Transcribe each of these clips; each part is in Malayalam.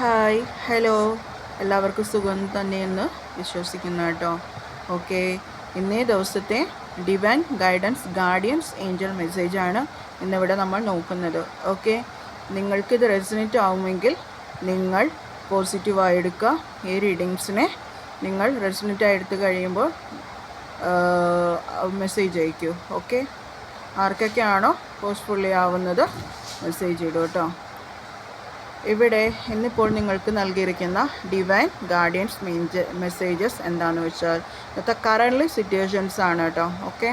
Hi hello. എല്ലാവർക്കും സുഖം തന്നെയെന്ന് വിശ്വസിക്കുന്നു കേട്ടോ. ഓക്കെ ഇന്നേ ദിവസത്തെ ഡിവൈൻ ഗൈഡൻസ് ഗാർഡിയൻസ് ഏഞ്ചൽ മെസ്സേജാണ് ഇന്നിവിടെ നമ്മൾ നോക്കുന്നത്. ഓക്കെ നിങ്ങൾക്കിത് റെസിനേറ്റ് ആവുമെങ്കിൽ നിങ്ങൾ പോസിറ്റീവായി എടുക്കുക. ഈ റീഡിങ്സിനെ നിങ്ങൾ റെസിനേറ്റായി എടുത്തു കഴിയുമ്പോൾ മെസ്സേജ് അയക്കൂ. ഓക്കെ ആർക്കൊക്കെയാണോ പോസ്റ്റ്ഫുള്ളി ആവുന്നത് മെസ്സേജ് ഇടൂ കേട്ടോ. ഇവിടെ ഇന്നിപ്പോൾ നിങ്ങൾക്ക് നൽകിയിരിക്കുന്ന ഡിവൈൻ ഗാർഡിയൻസ് മീൻസ് മെസ്സേജസ് എന്താണെന്ന് വെച്ചാൽ ഇന്നത്തെ കറന്റ് സിറ്റുവേഷൻസ് ആണ് കേട്ടോ ഓക്കെ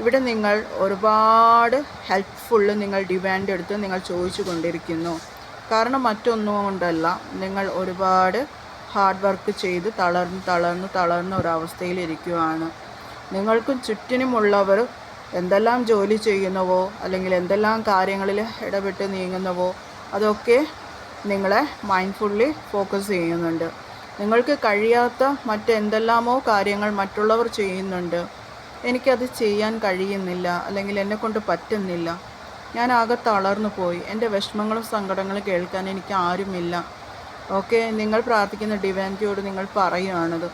ഇവിടെ നിങ്ങൾ ഒരുപാട് ഹെൽപ്ഫുള്ള് നിങ്ങൾ ഡിമാൻഡ് എടുത്ത് നിങ്ങൾ ചോദിച്ചു കൊണ്ടിരിക്കുന്നു കാരണം മറ്റൊന്നും കൊണ്ടല്ല നിങ്ങൾ ഒരുപാട് ഹാർഡ് വർക്ക് ചെയ്ത് തളർന്ന് തളർന്ന് തളർന്ന ഒരവസ്ഥയിലിരിക്കുകയാണ് നിങ്ങൾക്കും ചുറ്റിനുമുള്ളവർ എന്തെല്ലാം ജോലി ചെയ്യുന്നവോ അല്ലെങ്കിൽ എന്തെല്ലാം കാര്യങ്ങളിൽ ഇടപെട്ട് നീങ്ങുന്നവോ അതൊക്കെ നിങ്ങളെ മൈൻഡ്ഫുള്ളി ഫോക്കസ് ചെയ്യുന്നുണ്ട്. നിങ്ങൾക്ക് കഴിയാത്ത മറ്റെന്തെല്ലാമോ കാര്യങ്ങൾ മറ്റുള്ളവർ ചെയ്യുന്നുണ്ട്. എനിക്കത് ചെയ്യാൻ കഴിയുന്നില്ല അല്ലെങ്കിൽ എന്നെക്കൊണ്ട് പറ്റുന്നില്ല. ഞാൻ ആകെ തളർന്നു പോയി. എന്റെ വിഷമങ്ങളും സങ്കടങ്ങളും കേൾക്കാൻ എനിക്ക് ആരുമില്ല. ഓക്കെ നിങ്ങൾ പ്രാർത്ഥിക്കുന്ന ഡിവാന്റിയോട് നിങ്ങൾ പറയുകയാണത്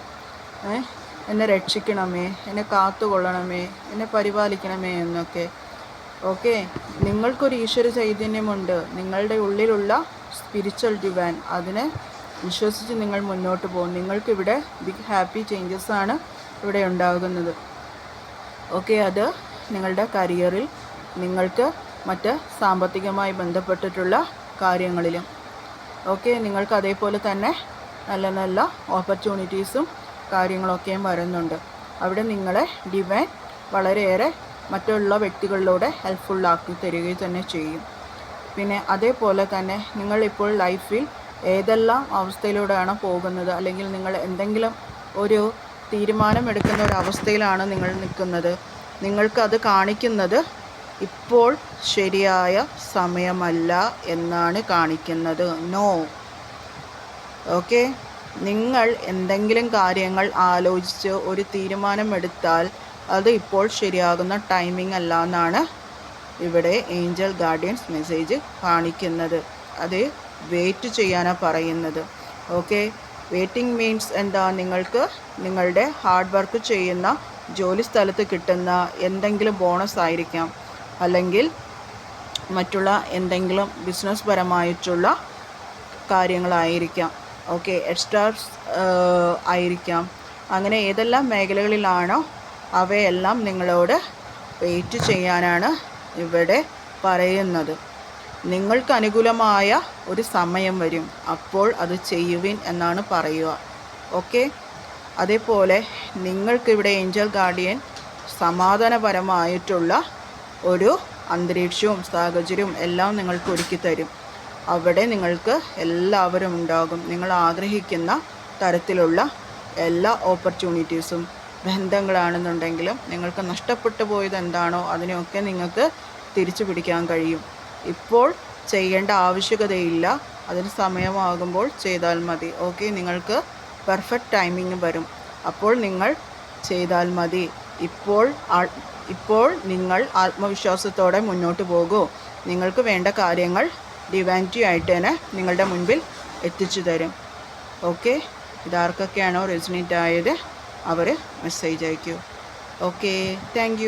എന്നെ രക്ഷിക്കണമേ എന്നെ കാത്തുകൊള്ളണമേ എന്നെ പരിപാലിക്കണമേ എന്നൊക്കെ. ഓക്കെ. നിങ്ങൾക്കൊരു ഈശ്വര ചൈതന്യമുണ്ട്. നിങ്ങളുടെ ഉള്ളിലുള്ള സ്പിരിച്വൽ ഡിവാൻ അതിനെ വിശ്വസിച്ച് നിങ്ങൾ മുന്നോട്ട് പോകും. നിങ്ങൾക്കിവിടെ ബിഗ് ഹാപ്പി ചേഞ്ചസ് ആണ് ഇവിടെ ഉണ്ടാകുന്നത്. ഓക്കെ അത് നിങ്ങളുടെ കരിയറിൽ നിങ്ങൾക്ക് മറ്റ് സാമ്പത്തികമായി ബന്ധപ്പെട്ടിട്ടുള്ള കാര്യങ്ങളിലും. ഓക്കെ നിങ്ങൾക്ക് അതേപോലെ തന്നെ നല്ല നല്ല ഓപ്പർച്യൂണിറ്റീസും കാര്യങ്ങളൊക്കെയും വരുന്നുണ്ട്. അവിടെ നിങ്ങളെ ഡിവൈൻ വളരെയേറെ മറ്റുള്ള വ്യക്തികളിലൂടെ ഹെൽപ്ഫുള്ളാക്കി തരികയും തന്നെ ചെയ്യും. പിന്നെ അതേപോലെ തന്നെ നിങ്ങളിപ്പോൾ ലൈഫിൽ ഏതെല്ലാം അവസ്ഥയിലൂടെയാണ് പോകുന്നത്? അല്ലെങ്കിൽ നിങ്ങൾ എന്തെങ്കിലും ഒരു തീരുമാനമെടുക്കുന്ന ഒരു അവസ്ഥയിലാണ് നിങ്ങൾ നിൽക്കുന്നത്. നിങ്ങൾക്കത് കാണിക്കുന്നത് ഇപ്പോൾ ശരിയായ സമയമല്ല എന്നാണ് കാണിക്കുന്നത്. നോ ഓക്കെ നിങ്ങൾ എന്തെങ്കിലും കാര്യങ്ങൾ ആലോചിച്ച് ഒരു തീരുമാനമെടുത്താൽ അത് ഇപ്പോൾ ശരിയാകുന്ന ടൈമിംഗ് അല്ല എന്നാണ് ഇവിടെ ഏഞ്ചൽ ഗാർഡിയൻസ് മെസ്സേജ് കാണിക്കുന്നത്. അത് വെയിറ്റ് ചെയ്യാനാണ് പറയുന്നത്. ഓക്കെ വെയിറ്റിംഗ് മീൻസ് എന്താ? നിങ്ങൾക്ക് നിങ്ങളുടെ ഹാർഡ് വർക്ക് ചെയ്യുന്ന ജോലി സ്ഥലത്ത് കിട്ടുന്ന എന്തെങ്കിലും ബോണസ് ആയിരിക്കാം. അല്ലെങ്കിൽ മറ്റുള്ള എന്തെങ്കിലും ബിസിനസ് പരമായിട്ടുള്ള കാര്യങ്ങളായിരിക്കാം. ഓക്കെ എക്സ്ട്രാ ആയിരിക്കാം. അങ്ങനെ ഏതെല്ലാം മേഖലകളിലാണോ അവയെല്ലാം നിങ്ങളോട് വെയിറ്റ് ചെയ്യാനാണ് ഇവിടെ പറയുന്നത്. നിങ്ങൾക്ക് അനുകൂലമായ ഒരു സമയം വരും. അപ്പോൾ അത് ചെയ്യുവിൻ എന്നാണ് പറയുക. ഓക്കെ? അതേപോലെ നിങ്ങൾക്കിവിടെ ഏഞ്ചൽ ഗാർഡിയൻ സമാധാനപരമായിട്ടുള്ള ഒരു അന്തരീക്ഷവും സാഹചര്യവും എല്ലാം നിങ്ങൾക്ക് ഒരുക്കി തരും. അവിടെ നിങ്ങൾക്ക് എല്ലാവരും ഉണ്ടാകും. നിങ്ങൾ ആഗ്രഹിക്കുന്ന തരത്തിലുള്ള എല്ലാ ഓപ്പർച്യൂണിറ്റീസും ബന്ധങ്ങളാണെന്നുണ്ടെങ്കിലും നിങ്ങൾക്ക് നഷ്ടപ്പെട്ടു പോയത് എന്താണോ അതിനെയൊക്കെ നിങ്ങൾക്ക് തിരിച്ചു പിടിക്കാൻ കഴിയും. ഇപ്പോൾ ചെയ്യേണ്ട ആവശ്യകതയില്ല. അതിന് സമയമാകുമ്പോൾ ചെയ്താൽ മതി. ഓക്കെ നിങ്ങൾക്ക് പെർഫെക്റ്റ് ടൈമിങ് വരും. അപ്പോൾ നിങ്ങൾ ചെയ്താൽ മതി. ഇപ്പോൾ ഇപ്പോൾ നിങ്ങൾ ആത്മവിശ്വാസത്തോടെ മുന്നോട്ട് പോകൂ. നിങ്ങൾക്ക് വേണ്ട കാര്യങ്ങൾ ഡിവാന്റി ആയിട്ട് തന്നെ നിങ്ങളുടെ മുൻപിൽ എത്തിച്ചു തരും. ഓക്കെ ഇതാർക്കൊക്കെയാണോ റെസിനേറ്റ് ആയത്? അവർ മെസ്സേജ് അയക്കൂ. Okay thank